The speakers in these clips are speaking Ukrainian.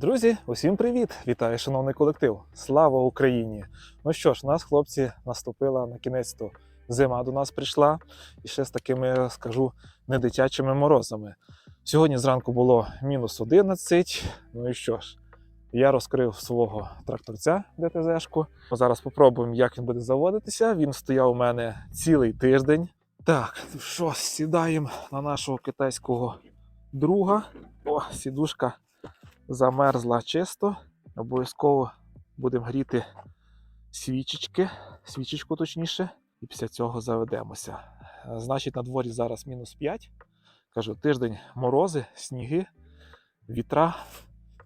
Друзі, усім привіт! Вітаю, шановний колектив! Слава Україні! Ну що ж, нас, хлопці, наступила на кінець то зима до нас прийшла, і ще з такими, скажу, недитячими морозами. Сьогодні зранку було мінус 11. Ну і що ж, я розкрив свого тракторця ДТЗ-шку. Зараз спробуємо, як він буде заводитися. Він стояв у мене цілий тиждень. Так, що, сідаємо на нашого китайського друга. О, сідушка замерзла чисто. Обов'язково будемо гріти свічечки, свічечку точніше, і після цього заведемося. Е, Значить, на дворі зараз мінус 5. Кажу, тиждень морози, сніги, вітра.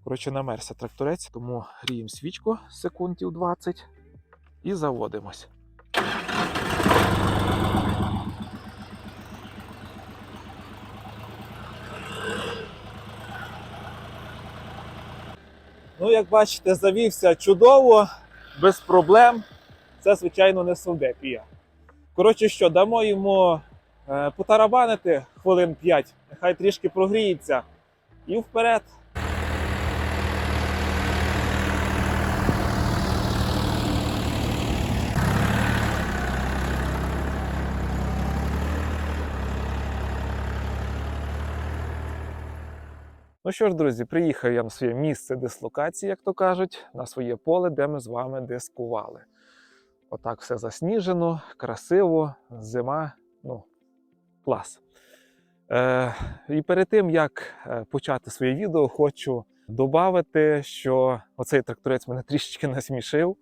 Коротше, намерся тракторець, тому гріємо свічку секундів 20 і заводимось. Ну, як бачите, завівся чудово, без проблем. Це, звичайно, не совдепія. Коротше, що, дамо йому е, потарабанити хвилин 5, нехай трішки прогріється. І вперед. Ну що ж, друзі, приїхав я на своє місце дислокації, як то кажуть, на своє поле, де ми з вами дискували. Отак все засніжено, красиво, зима, ну, клас. Е, і перед тим, як е, почати своє відео, хочу додати, що оцей тракторець мене трішечки насмішив.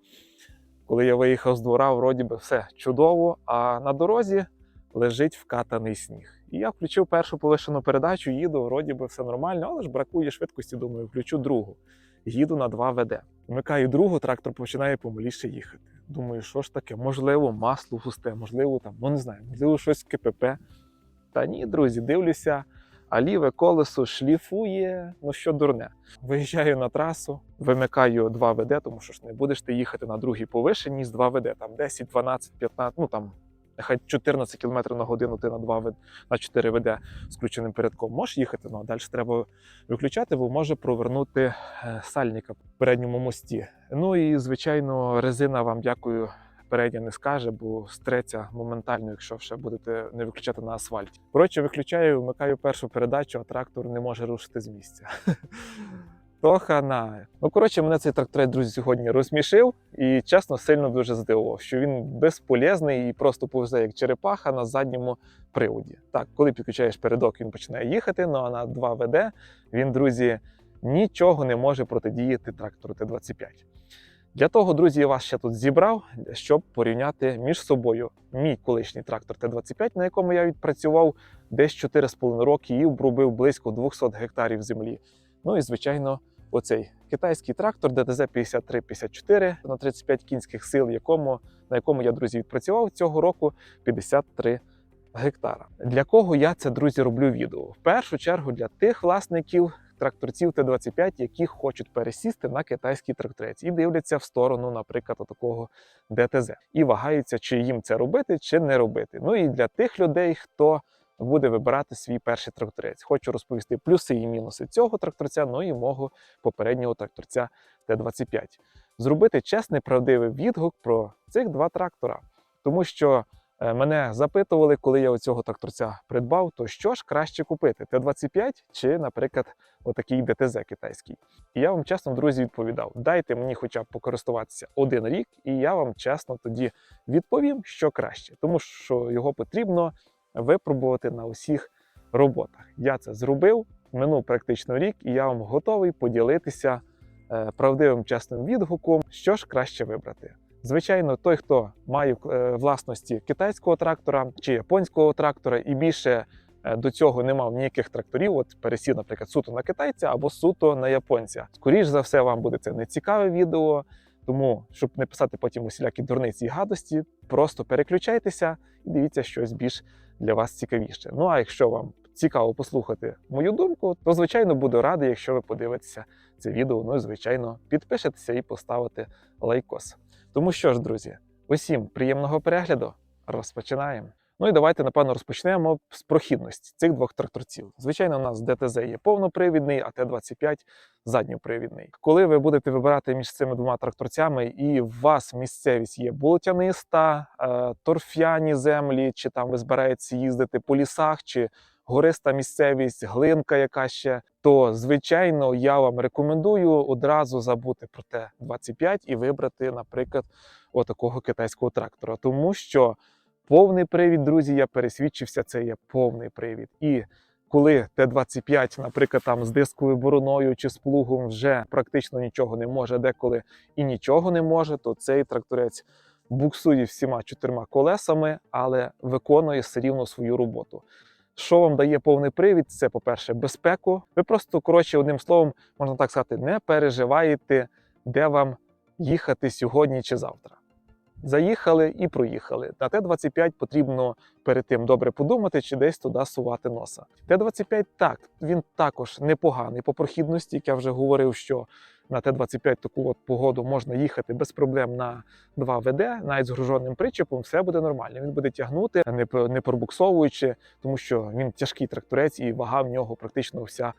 Коли я виїхав з двора, вроді би все чудово, а на дорозі лежить вкатаний сніг. І я включив першу повишену передачу, їду, вроді би все нормально, але ж бракує швидкості, думаю, включу другу. Їду на 2 ВД. Вмикаю другу, трактор починає помаліше їхати. Думаю, що ж таке? Можливо, масло густе, можливо, там, ну не знаю, можливо, щось КПП. Та ні, друзі, дивлюся, а ліве колесо шліфує, ну що дурне. Виїжджаю на трасу, вимикаю 2 ВД, тому що ж не будеш ти їхати на другій повишенні з 2 ВД, там 10, 12, 15, ну там нехай 14 км на годину ти на 2 ВД, на 4 ВД з передком можеш їхати, ну а далі треба виключати, бо може провернути е, сальника в передньому мості. Ну і звичайно, резина вам дякую. Передня не скаже, бо стреться моментально, якщо ще будете не виключати на асфальті. Коротше, виключаю, вмикаю першу передачу, а трактор не може рушити з місця. То хана. Ну, коротше, мене цей тракторець, друзі, сьогодні розсмішив і чесно сильно дуже здивував, що він безполезний і просто повзе як черепаха на задньому приводі. Так, коли підключаєш передок, він починає їхати, ну а на 2 ВД він, друзі, нічого не може протидіяти трактору Т-25. Для того, друзі, я вас ще тут зібрав, щоб порівняти між собою мій колишній трактор Т-25, на якому я відпрацював десь 4,5 роки і обробив близько 200 гектарів землі. Ну і звичайно, оцей китайський трактор ДТЗ 5354 на 35 кінських сил, якому, на якому я, друзі, відпрацював цього року 53 гектара. Для кого я це, друзі, роблю відео? В першу чергу для тих власників тракторців Т-25, які хочуть пересісти на китайський тракторець і дивляться в сторону, наприклад, такого ДТЗ, і вагаються, чи їм це робити, чи не робити. Ну і для тих людей, хто буде вибирати свій перший тракторець. Хочу розповісти плюси і мінуси цього тракторця, ну і мого попереднього тракторця Т-25. Зробити чесний правдивий відгук про цих два трактора, тому що е, мене запитували, коли я оцього тракторця придбав, то що ж краще купити: Т-25 чи, наприклад, отакий ДТЗ китайський. І я вам чесно, друзі, відповідав: дайте мені хоча б покористуватися один рік, і я вам чесно тоді відповім, що краще, тому що його потрібно випробувати на усіх роботах. Я це зробив, минув практично рік, і я вам готовий поділитися е, правдивим чесним відгуком, що ж краще вибрати. Звичайно, той, хто має е, власності китайського трактора чи японського трактора, і більше е, до цього не мав ніяких тракторів, от пересів, наприклад, суто на китайця або суто на японця. Скоріш за все, вам буде це нецікаве відео. Тому, щоб не писати потім усілякі дурниці і гадості, просто переключайтеся і дивіться щось більш для вас цікавіше. Ну а якщо вам цікаво послухати мою думку, то звичайно буду радий, якщо ви подивитеся це відео. Ну і звичайно, підпишетеся і поставите лайкос. Тому що ж, друзі, усім приємного перегляду. Розпочинаємо. Ну і давайте, напевно, розпочнемо з прохідності цих двох тракторців. Звичайно, у нас ДТЗ є повнопривідний, а Т-25 задньопривідний. Коли ви будете вибирати між цими двома тракторцями, і у вас місцевість є болотяниста, е, торфяні землі, чи там ви збираєтеся їздити по лісах, чи гориста місцевість, глинка яка ще, то звичайно я вам рекомендую одразу забути про Т-25 і вибрати, наприклад, отакого китайського трактора, тому що повний привід, друзі, я пересвідчився, це є повний привід. І коли Т-25, наприклад, там з дисковою бороною чи з плугом вже практично нічого не може, деколи і нічого не може, то цей тракторець буксує всіма чотирма колесами, але виконує все рівно свою роботу. Що вам дає повний привід? Це, по-перше, безпеку. Ви просто, коротше, одним словом, можна так сказати, не переживаєте, де вам їхати сьогодні чи завтра. Заїхали і проїхали. На Т-25 потрібно перед тим добре подумати, чи десь туди сувати носа. Т-25 так, він також непоганий по прохідності, як я вже говорив, що на Т-25 таку от погоду можна їхати без проблем на 2 ВД, навіть з груженим причепом, все буде нормально. Він буде тягнути, не, пробуксовуючи, тому що він тяжкий тракторець і вага в нього практично вся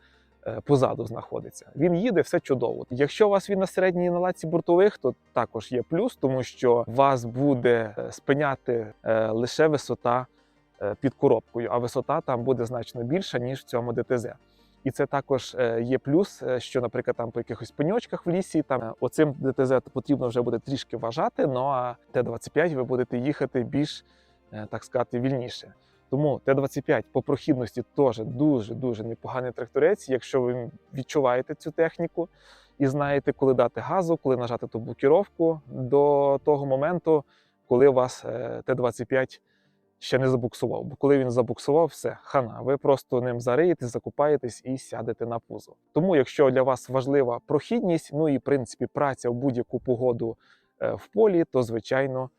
позаду знаходиться. Він їде, все чудово. Якщо у вас він на середній наладці бортових, то також є плюс, тому що вас буде е, спиняти е, лише висота е, під коробкою, а висота там буде значно більша, ніж в цьому ДТЗ. І це також е, є плюс, е, що, наприклад, там по якихось пеньочках в лісі, там е, оцим ДТЗ потрібно вже буде трішки вважати. Ну а Т-25 ви будете їхати більш, е, так сказати, вільніше. Тому Т-25 по прохідності теж дуже дуже непоганий тракторець. Якщо ви відчуваєте цю техніку і знаєте, коли дати газу, коли нажати ту блокіровку до того моменту, коли вас е, Т-25 ще не забуксував. Бо коли він забуксував, все хана. Ви просто ним зариєтесь, закупаєтесь і сядете на пузо. Тому, якщо для вас важлива прохідність, ну і в принципі праця в будь-яку погоду е, в полі, то звичайно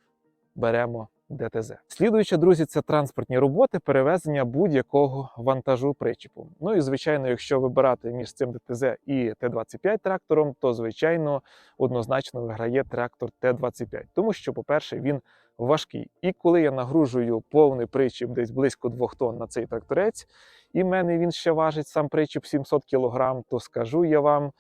беремо ДТЗ. Слідуюче, друзі, це транспортні роботи, перевезення будь-якого вантажу причепу. Ну і звичайно, якщо вибирати між цим ДТЗ і Т-25 трактором, то звичайно однозначно виграє трактор Т-25, тому що, по-перше, він важкий. І коли я нагружую повний причіп десь близько 2 тонн на цей тракторець, і в мене він ще важить сам причіп 700 кг, то скажу я вам,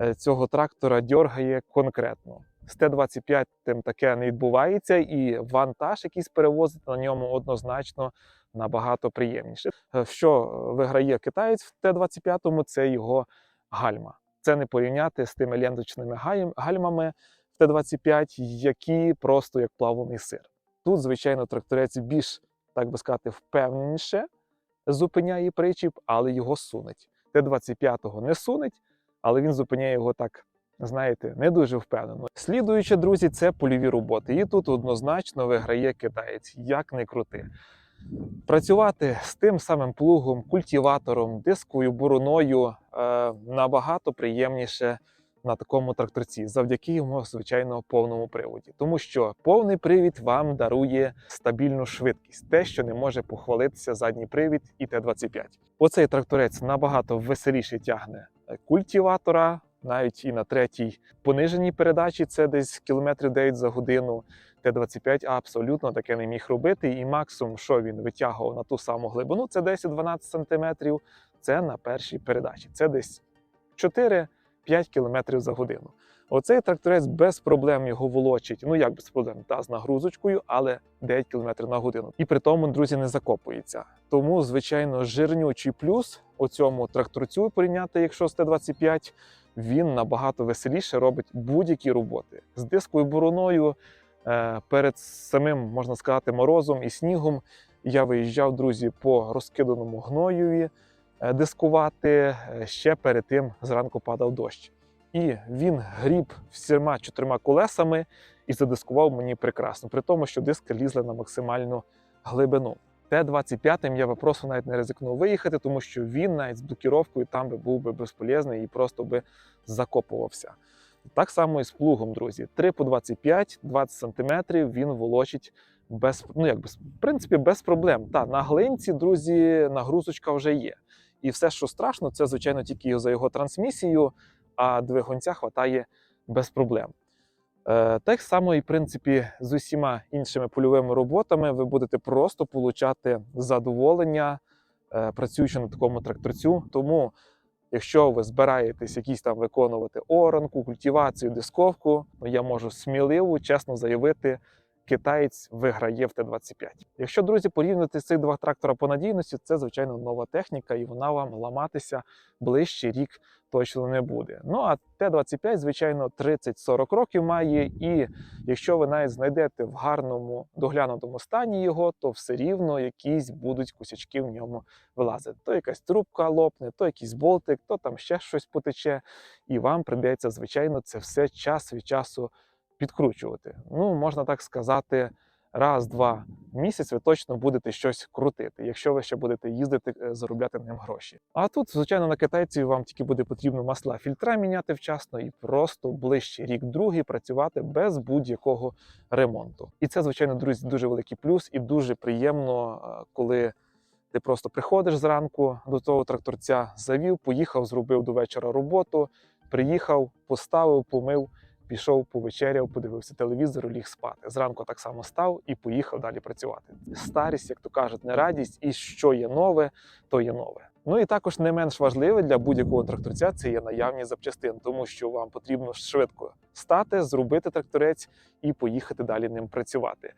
е, цього трактора дьоргає конкретно. З Т-25 тим таке не відбувається, і вантаж, якийсь перевозити на ньому однозначно набагато приємніше. Е, Що виграє китаєць в Т-25, це його гальма. Це не порівняти з тими ленточними гальмами в Т-25, які просто як плавлений сир. Тут, звичайно, тракторець більш, так би сказати, впевненіше зупиняє причіп, але його сунеть. Т-25 не сунеть, але він зупиняє його так, знаєте, не дуже впевнено. Слідуюче, друзі, це польові роботи. І тут однозначно виграє китаєць, як не крути. Працювати з тим самим плугом, культиватором, дисковою бороною е, набагато приємніше на такому тракторці, завдяки йому, звичайно, повному приводі. Тому що повний привід вам дарує стабільну швидкість, те, що не може похвалитися задній привід і Т-25. Оцей тракторець набагато веселіше тягне культиватора, навіть і на третій пониженій передачі це десь кілометрів 9 за годину. Т-25 абсолютно таке не міг робити, і максимум, що він витягував на ту саму глибину, це 10-12 см, це на першій передачі. Це десь 4-5 км за годину. Оцей тракторець без проблем його волочить. Ну як без проблем, та з нагрузочкою, але 9 км на годину. І при тому, друзі, не закопується. Тому, звичайно, жирнючий плюс у цьому тракторцю порівняти, якщо з Т-25, він набагато веселіше робить будь-які роботи з дисковою бороною. Е, Перед самим, можна сказати, морозом і снігом я виїжджав, друзі, по розкиданому гноєві е, дискувати. Е, Ще перед тим зранку падав дощ. І він гріб всіма чотирма колесами і задискував мені прекрасно, при тому, що диски лізли на максимальну глибину. Т-25 я би просто навіть не ризикнув виїхати, тому що він навіть з блокіровкою там би був би безполезний і просто би закопувався. Так само і з плугом, друзі. 3 по 25, 20 см він волочить без, ну як в принципі, без проблем. Та на глинці, друзі, нагрузочка вже є. І все, що страшно, це, звичайно, тільки за його трансмісію, а двигунця хватає без проблем. Е, Так само, і в принципі, з усіма іншими польовими роботами ви будете просто получати задоволення, е, працюючи на такому тракторцю. Тому, якщо ви збираєтесь якісь там виконувати оранку, культивацію, дисковку, ну я можу сміливо, чесно заявити, китаєць виграє в Т-25. Якщо, друзі, порівняти цих два трактора по надійності, це звичайно нова техніка, і вона вам ламатися ближче рік точно не буде. Ну а Т-25, звичайно, 30-40 років має, і якщо ви навіть знайдете в гарному доглянутому стані його, то все рівно якісь будуть косячки в ньому вилазити. То якась трубка лопне, то якийсь болтик, то там ще щось потече, і вам прийдеться, звичайно, це все час від часу підкручувати. Ну, можна так сказати, раз-два в місяць ви точно будете щось крутити, якщо ви ще будете їздити, е, заробляти ним гроші. А тут, звичайно, на китайці вам тільки буде потрібно масла фільтра міняти вчасно і просто ближче рік-другий працювати без будь-якого ремонту. І це, звичайно, друзі, дуже великий плюс і дуже приємно, е, коли. Ти просто приходиш зранку до того тракторця, завів, поїхав, зробив до вечора роботу, приїхав, поставив, помив, пішов, повечеряв, подивився телевізор, ліг спати. Зранку так само став і поїхав далі працювати. Старість, як то кажуть, не радість, і що є нове, то є нове. Ну і також не менш важливе для будь-якого тракторця це є наявність запчастин, тому що вам потрібно швидко стати, зробити тракторець і поїхати далі ним працювати.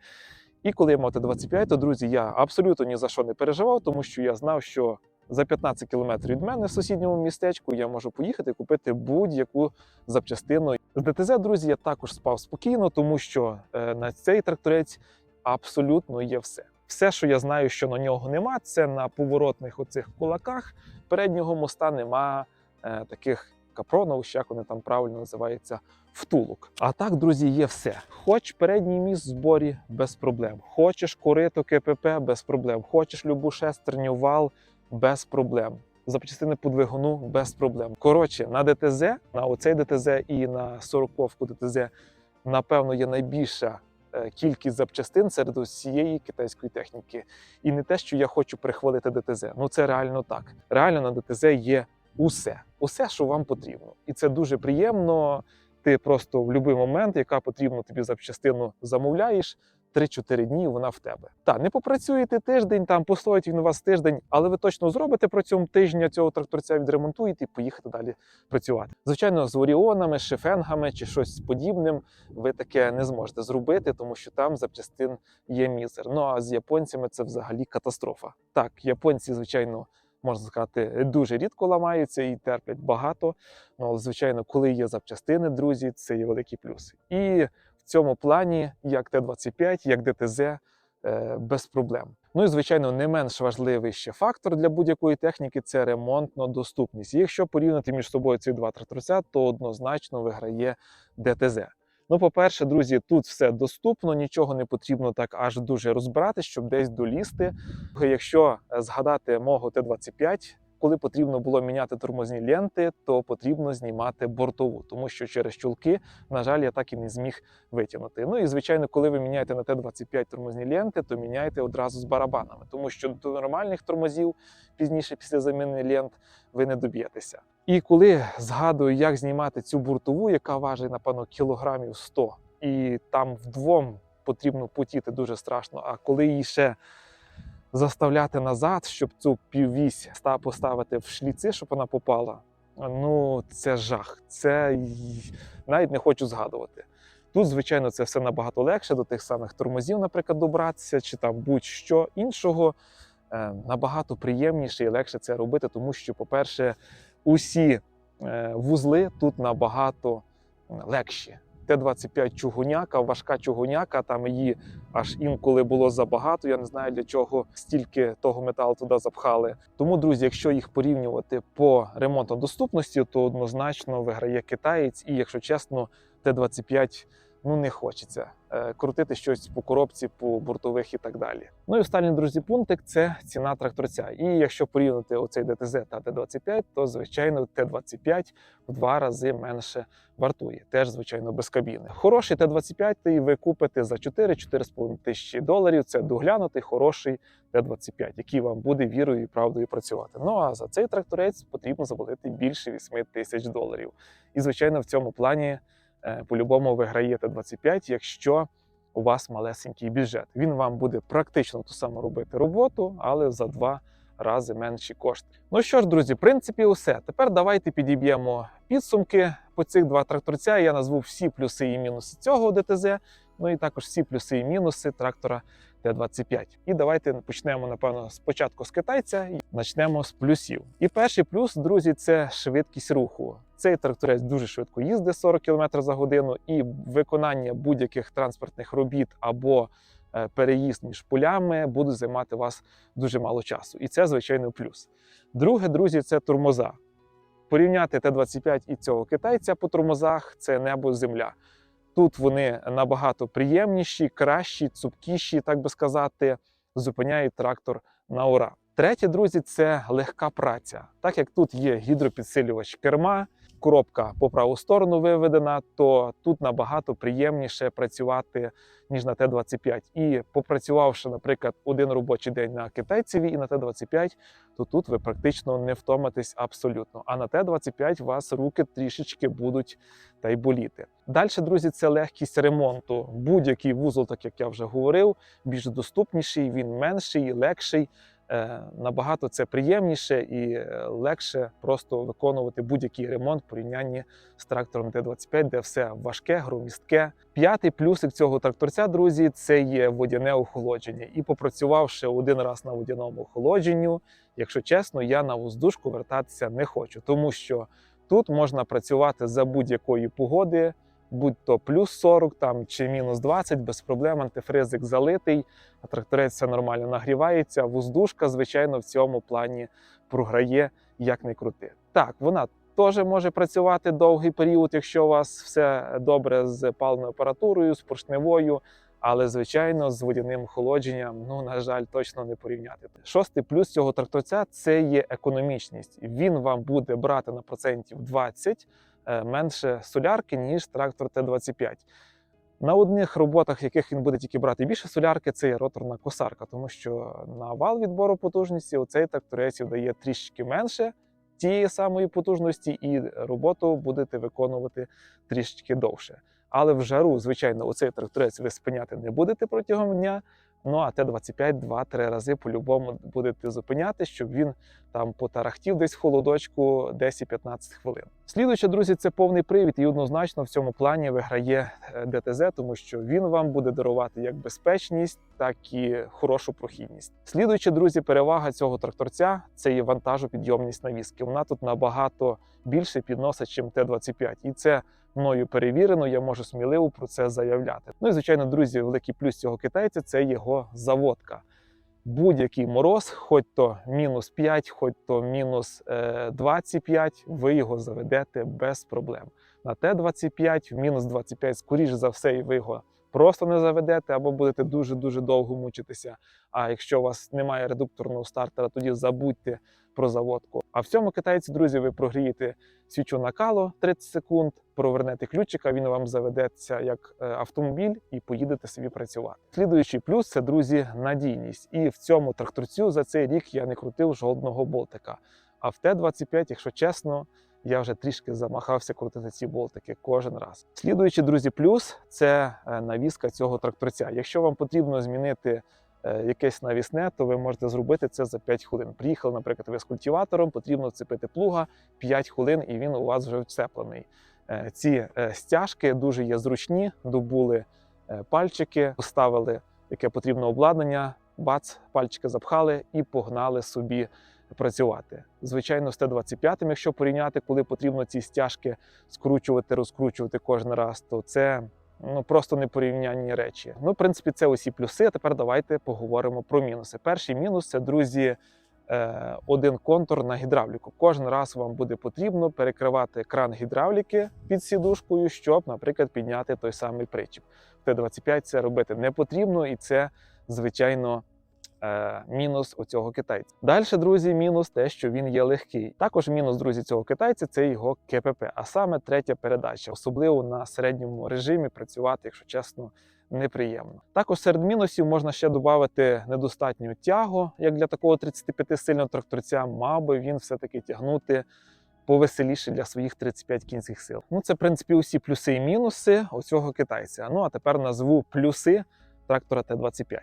І коли я мав Т-25, то друзі, я абсолютно ні за що не переживав, тому що я знав, що за 15 кілометрів від мене в сусідньому містечку я можу поїхати купити будь-яку запчастину. З ДТЗ, друзі, я також спав спокійно, тому що е, на цей тракторець абсолютно є все. Все, що я знаю, що на нього нема, це на поворотних оцих кулаках переднього моста нема е, таких капронов, як вони там правильно називаються, втулок. А так, друзі, є все. Хоч передній міст в зборі без проблем. Хочеш корито КПП без проблем. Хочеш любу шестерню вал без проблем. Запчастини по двигуну без проблем. Коротше, на ДТЗ, на оцей ДТЗ і на 40-ку ДТЗ, напевно, є найбільша е, кількість запчастин серед усієї китайської техніки. І не те, що я хочу прихвалити ДТЗ. Ну це реально так. Реально на ДТЗ є усе, усе, що вам потрібно. І це дуже приємно. Ти просто в будь-який момент, яка потрібна тобі запчастину, замовляєш. 3-4 дні вона в тебе. Так, не попрацюєте тиждень, там постоїть він у вас тиждень, але ви точно зробите протягом тижня цього тракторця, відремонтуєте і поїхати далі працювати. Звичайно, з оріонами, шифенгами чи щось подібним ви таке не зможете зробити, тому що там запчастин є мізер. Ну а з японцями це взагалі катастрофа. Так, японці, звичайно. Можна сказати, дуже рідко ламаються і терплять багато. Ну, але, звичайно, коли є запчастини, друзі, це є великий плюс. І цьому плані, як Т-25, як ДТЗ, е, без проблем. Ну і звичайно, не менш важливий ще фактор для будь-якої техніки це ремонтна доступність. Якщо порівняти між собою ці два тракторця, то однозначно виграє ДТЗ. Ну, по-перше, друзі, тут все доступно, нічого не потрібно так аж дуже розбирати, щоб десь долізти. Якщо е, згадати мого Т-25, коли потрібно було міняти тормозні ленти, то потрібно знімати бортову, тому що через чулки, на жаль, я так і не зміг витягнути. Ну і звичайно, коли ви міняєте на Т-25 тормозні ленти, то міняєте одразу з барабанами, тому що до нормальних тормозів пізніше, після заміни лент, ви не доб'єтеся. І коли згадую, як знімати цю бортову, яка важить, напевно, кілограмів 100, і там вдвом потрібно потіти дуже страшно. А коли її ще заставляти назад, щоб цю піввісь ста- поставити в шліци, щоб вона попала. Ну, це жах. Це навіть не хочу згадувати. Тут, звичайно, це все набагато легше до тих самих тормозів, наприклад, добратися, чи там будь-що іншого. Е, Набагато приємніше і легше це робити, тому що, по-перше, усі е, вузли тут набагато легші. Т-25 чугуняка, важка чугуняка, там її аж інколи було забагато. Я не знаю для чого стільки того металу туди запхали. Тому, друзі, якщо їх порівнювати по ремонтодоступності, то однозначно виграє китаєць. І якщо чесно, Т-25 ну не хочеться е, крутити щось по коробці, по бортових і так далі. Ну і останній, друзі, пунктик це ціна тракторця. І якщо порівняти оцей ДТЗ та Т-25, то звичайно Т-25 в два рази менше вартує. Теж, звичайно, без кабіни. Хороший Т-25 ви купите за 4-4,5 тисячі доларів. Це доглянутий хороший Т-25, який вам буде вірою і правдою працювати. Ну а за цей тракторець потрібно заплатити більше 8 тисяч доларів. І звичайно, в цьому плані е, по-любому виграєте 25, якщо у вас малесенький бюджет. Він вам буде практично ту саму робити роботу, але за два рази менші кошти. Ну що ж, друзі, в принципі, усе. Тепер давайте підіб'ємо підсумки по цих два тракторця. Я назву всі плюси і мінуси цього ДТЗ, ну і також всі плюси і мінуси трактора Т-25. І давайте почнемо, напевно, спочатку з китайця і почнемо з плюсів. І перший плюс, друзі, це швидкість руху. Цей тракторець дуже швидко їздить 40 км за годину, і виконання будь-яких транспортних робіт або е, переїзд між полями буде займати вас дуже мало часу. І це, звичайно, плюс. Друге, друзі, це тормоза. Порівняти Т-25 і цього китайця по тормозах це небо земля. Тут вони набагато приємніші, кращі, цупкіші, так би сказати, зупиняють трактор на ура. Третє, друзі, це легка праця. Так як тут є гідропідсилювач керма, коробка по праву сторону виведена, то тут набагато приємніше працювати, ніж на Т-25. І попрацювавши, наприклад, один робочий день на китайцеві і на Т-25, то тут ви практично не втомитесь абсолютно. А на Т-25 вас руки трішечки будуть та й боліти. Далі, друзі, це легкість ремонту. Будь-який вузол, так як я вже говорив, більш доступніший, він менший, легший. Е, Набагато це приємніше і е, легше просто виконувати будь-який ремонт в порівнянні з трактором Т-25, де все важке, громістке. П'ятий плюсик цього тракторця, друзі, це є водяне охолодження. І попрацювавши один раз на водяному охолодженню, якщо чесно, я на воздушку вертатися не хочу, тому що тут можна працювати за будь-якої погоди, будь то плюс 40 там, чи мінус 20, без проблем, антифризик залитий, а тракторець все нормально нагрівається. Воздушка, звичайно, в цьому плані програє як не крути. Так, вона теж може працювати довгий період, якщо у вас все добре з паленою апаратурою, з поршневою. Але, звичайно, з водяним охолодженням, ну, на жаль, точно не порівняти. Шостий плюс цього тракторця це є економічність. Він вам буде брати на процентів 20 е, менше солярки, ніж трактор Т-25. На одних роботах, яких він буде тільки брати більше солярки, це є роторна косарка, тому що на вал відбору потужності оцей тракторець дає трішки менше тієї самої потужності, і роботу будете виконувати трішки довше. Але в жару, звичайно, оцей тракторець ви спиняти не будете протягом дня. Ну а Т-25 2-3 рази по-любому будете зупиняти, щоб він там потарахтів десь в холодочку 10-15 хвилин. Слідуюче, друзі, це повний привід, і однозначно в цьому плані виграє е, ДТЗ, тому що він вам буде дарувати як безпечність, так і хорошу прохідність. Слідуючи, друзі, перевага цього тракторця це є вантажопідйомність навіски. Вона тут набагато більше підносить, ніж Т-25. І це мною перевірено, я можу сміливо про це заявляти. Ну і звичайно, друзі, великий плюс цього китайця це його заводка. Будь-який мороз, хоч то мінус 5, хоч то мінус е, 25, ви його заведете без проблем. На Т-25 в мінус 25, скоріш за все, і ви його просто не заведете або будете дуже-дуже довго мучитися. А якщо у вас немає редукторного стартера, тоді забудьте про заводку. А в цьому китайці, друзі, ви прогрієте свічу накалу 30 секунд, провернете ключика, він вам заведеться як е, автомобіль і поїдете собі працювати. Слідуючий плюс це, друзі, надійність. І в цьому тракторцю за цей рік я не крутив жодного болтика. А в Т-25, якщо чесно, я вже трішки замахався крутити ці болтики кожен раз. Слідуючий, друзі, плюс це е, навіска цього тракторця. Якщо вам потрібно змінити е, якесь навісне, то ви можете зробити це за 5 хвилин. Приїхали, наприклад, ви з культиватором, потрібно вцепити плуга 5 хвилин, і він у вас вже вцеплений. Е, Ці стяжки дуже є зручні, добули пальчики, поставили яке потрібне обладнання, бац, пальчики запхали і погнали собі працювати. Звичайно, з Т-25, якщо порівняти, коли потрібно ці стяжки скручувати, розкручувати кожен раз, то це ну просто непорівнянні речі. Ну, в принципі, це усі плюси. А тепер давайте поговоримо про мінуси. Перший мінус це, друзі, е, один контур на гідравліку. Кожен раз вам буде потрібно перекривати кран гідравліки під сідушкою, щоб, наприклад, підняти той самий причіп. В Т-25 це робити не потрібно, і це, звичайно, е, мінус у цього китайця. Далі, друзі, мінус те, що він є легкий. Також мінус, друзі, цього китайця це його КПП, а саме третя передача, особливо на середньому режимі працювати, якщо чесно. Неприємно. Також серед мінусів можна ще додати недостатню тягу, як для такого 35 сильного тракторця, мав би він все-таки тягнути повеселіше для своїх 35 кінських сил. Ну, це, в принципі, усі плюси і мінуси оцього китайця. Ну а тепер назву плюси трактора Т-25.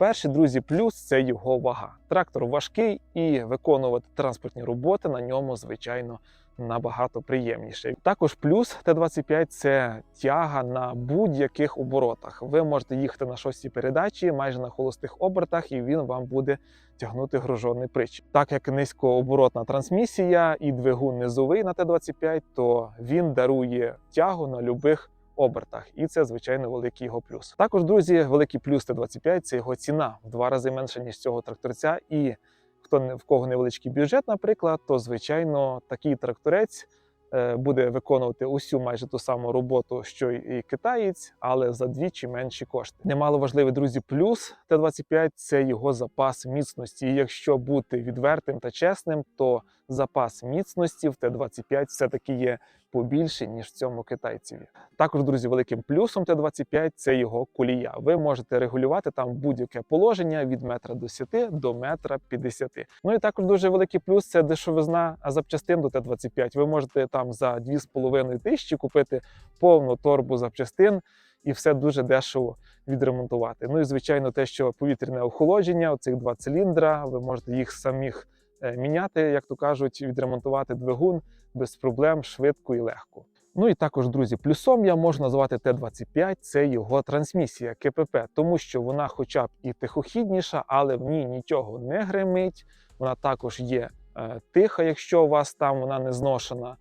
Перший, друзі, плюс це його вага. Трактор важкий і виконувати транспортні роботи на ньому, звичайно, набагато приємніше. Також плюс Т-25 це тяга на будь-яких оборотах. Ви можете їхати на шостій передачі майже на холостих обертах, і він вам буде тягнути гружений притч. Так як низькооборотна трансмісія і двигун низовий на Т-25, то він дарує тягу на любих обертах, і це звичайно великий його плюс. Також, друзі, великий плюс Т-25 – це його ціна в два рази менша ніж цього тракторця. І хто в кого невеличкий бюджет, наприклад, то звичайно такий тракторець е, буде виконувати усю майже ту саму роботу, що і китаєць, але за двічі менші кошти. Немало важливий, друзі, плюс Т-25 – це його запас міцності. І якщо бути відвертим та чесним, то запас міцності в Т-25 все-таки є побільше, ніж в цьому китайцеві. Також, друзі, великим плюсом Т-25 це його кулія. Ви можете регулювати там будь-яке положення від метра 10 до метра 50. Ну і також дуже великий плюс це дешевизна запчастин до Т-25. Ви можете там за 2,5 тисячі купити повну торбу запчастин. І все дуже дешево відремонтувати. Ну і звичайно, те, що повітряне охолодження, оцих два циліндра, ви можете їх самих міняти, як то кажуть, відремонтувати двигун без проблем, швидко і легко. Ну і також, друзі, плюсом я можу назвати Т-25 це його трансмісія КПП, тому що вона, хоча б і тихохідніша, але в ній нічого не гримить. Вона також є е, тиха, якщо у вас там вона не зношена,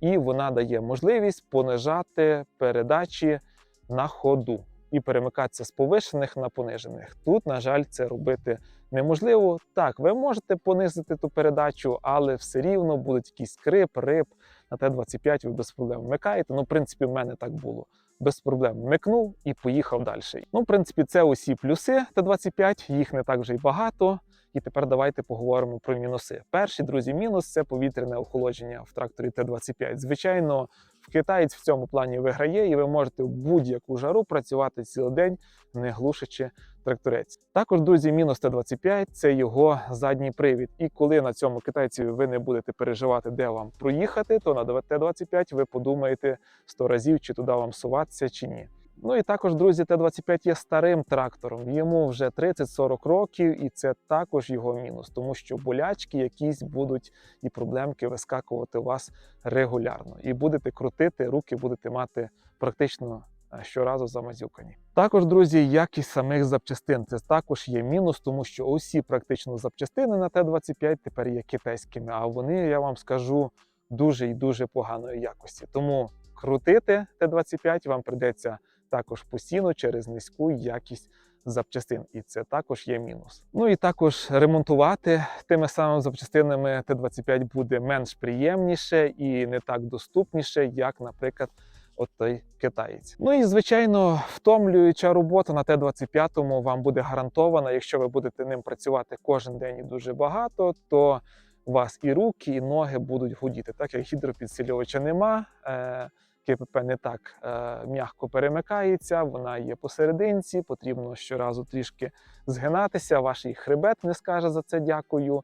і вона дає можливість понижати передачі на ходу і перемикатися з повишених на понижених. Тут, на жаль, це робити неможливо. Так, ви можете понизити ту передачу, але все рівно будуть якісь скрип, рип. На Т-25 ви без проблем вмикаєте. Ну, в принципі, в мене так було. Без проблем вмикнув і поїхав далі. Ну, в принципі, це усі плюси Т-25, їх не так вже й багато. І тепер давайте поговоримо про мінуси. Перший, друзі, мінус це повітряне охолодження в тракторі Т-25. Звичайно, в китаєць в цьому плані виграє, і ви можете в будь-яку жару працювати цілий день, не глушачи тракторець. Також, друзі, мінус Т-25 це його задній привід. І коли на цьому китайці ви не будете переживати, де вам проїхати, то на Т-25 ви подумаєте 100 разів, чи туди вам суватися, чи ні. Ну і також, друзі, Т-25 є старим трактором. Йому вже 30-40 років, і це також його мінус, тому що болячки якісь будуть і проблемки вискакувати у вас регулярно. І будете крутити, руки будете мати практично щоразу замазюкані. Також, друзі, якість самих запчастин це також є мінус, тому що усі практично запчастини на Т-25 тепер є китайськими, а вони, я вам скажу, дуже і дуже поганої якості. Тому крутити Т-25 вам прийдеться також постійно через низьку якість запчастин, і це також є мінус. Ну і також ремонтувати тими самими запчастинами Т-25 буде менш приємніше і не так доступніше, як, наприклад, от той китаєць. Ну і звичайно, втомлююча робота на Т-25 вам буде гарантована. Якщо ви будете ним працювати кожен день і дуже багато, то у вас і руки, і ноги будуть гудіти. Так як гідропідсилювача нема. Е- КПП не так е, м'яко перемикається, вона є посерединці, потрібно щоразу трішки згинатися. Ваш хребет не скаже за це дякую.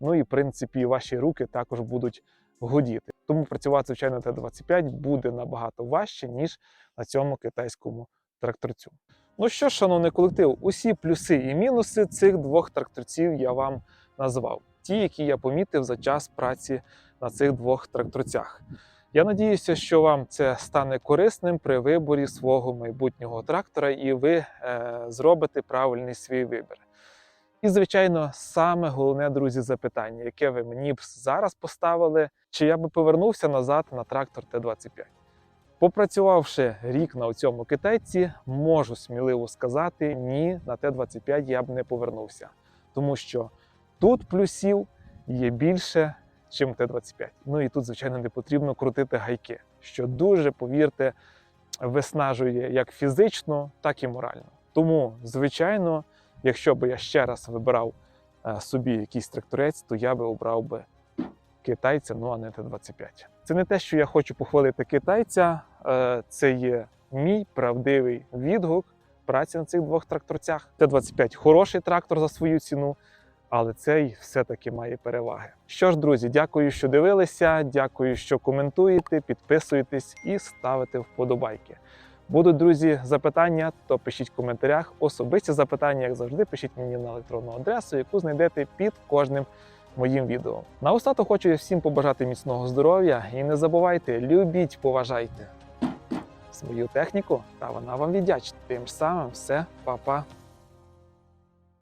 Ну і в принципі ваші руки також будуть гудіти. Тому працювати, звичайно, Т-25 буде набагато важче, ніж на цьому китайському тракторцю. Ну що ж, шановний колектив, усі плюси і мінуси цих двох тракторців я вам назвав. Ті, які я помітив за час праці на цих двох тракторцях. Я надіюся, що вам це стане корисним при виборі свого майбутнього трактора, і ви е, зробите правильний свій вибір. І, звичайно, саме головне, друзі, запитання, яке ви мені б зараз поставили, чи я би повернувся назад на трактор Т-25. Попрацювавши рік на цьому китайці, можу сміливо сказати, ні, на Т-25 я б не повернувся, тому що тут плюсів є більше, чим Т-25. Ну і тут, звичайно, не потрібно крутити гайки, що дуже, повірте, виснажує як фізично, так і морально. Тому, звичайно, якщо б я ще раз вибирав е, собі якийсь тракторець, то я би обрав би китайця, ну а не Т-25. Це не те, що я хочу похвалити китайця, е, це є мій правдивий відгук праці на цих двох тракторцях. Т-25 хороший трактор за свою ціну. але цей все-таки має переваги. Що ж, друзі, дякую, що дивилися. Дякую, що коментуєте, підписуєтесь і ставите вподобайки. Будуть, друзі, запитання, то пишіть в коментарях. Особисті запитання, як завжди, пишіть мені на електронну адресу, яку знайдете під кожним моїм відео. Наостаток хочу всім побажати міцного здоров'я і не забувайте, любіть, поважайте свою техніку, та вона вам віддячить. Тим самим все, па-па.